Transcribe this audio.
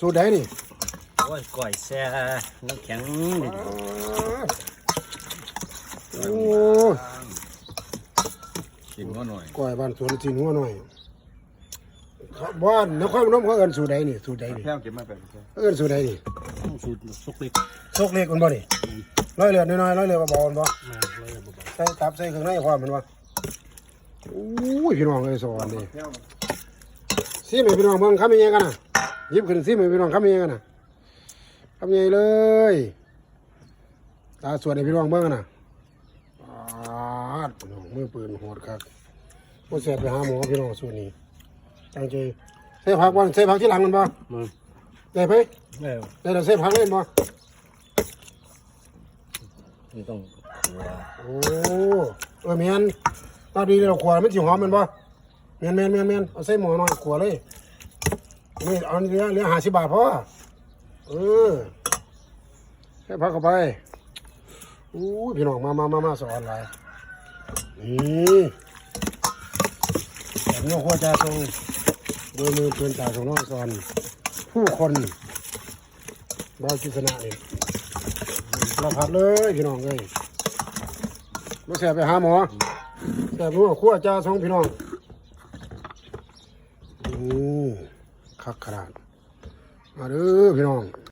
สูตรใดนี่โอ้ยก่อยแซ่น้ำแข็งนี่โอ้ยกินก็หน่อยก้อยบ้านสวนจีนหัวหน่อยครับบ้านนครพนมเขาเอิ้นสูตรใดนี่สูตรใดนี่แค่เก็บมาเป็นเอิ้นสูตรใดนี่สูตรสุกเล็กซกเล็กมันบ่นี่ร้อยเลือดน้อยๆร้อยเลือดเบาๆมันบ่มาเลยบ่ใส่ตับใส่เครื่องในความมันบ่โอ้ยพี่น้องเอ้ยสอนนี่ซิมให้พี่น้องเบิ่งคำยังไงกันน่ะห ยิบขึ้นซิมให้พี่น้องคำยังไงกันน่ะคำยังไงเลยตาสวดให้พี่น้องเบิ่งกันน่ะอาดพี่น้องมือปืนโหดครับบ่เสร็จไปหาหมอพี่น้องส่วนนี้ตั้งใจใส่ผักบ่ใส่ผักที่หลังมันบ่มึงได้ไปแล้วได้แล้วใส่ผักเล่นบ่นี่ต้องขัวโอ้เออแม่นตอนนี้เราขวมันสิหอมแมันบ่แม่นแม่นแม่นแม่นเอาใส่หม้อหน่อยขวเลย นี่เอาเหลือเหลือ50บาทพอเออใส่ผักเข้าไปอู้พี่น้องมามามามาสอนหลายนี่แบบนี้ควรจะทรงโดยมือเปืนจ่าของน้องสอน ผู้คนบาวกิษณะนี่เราผัดเลยพี่น้องเลยมาแสบไปหาหมอแสบรู้ว่าขั้วจ้าสองพี่น้องอือ คักขนาด มาเด้อพี่น้อง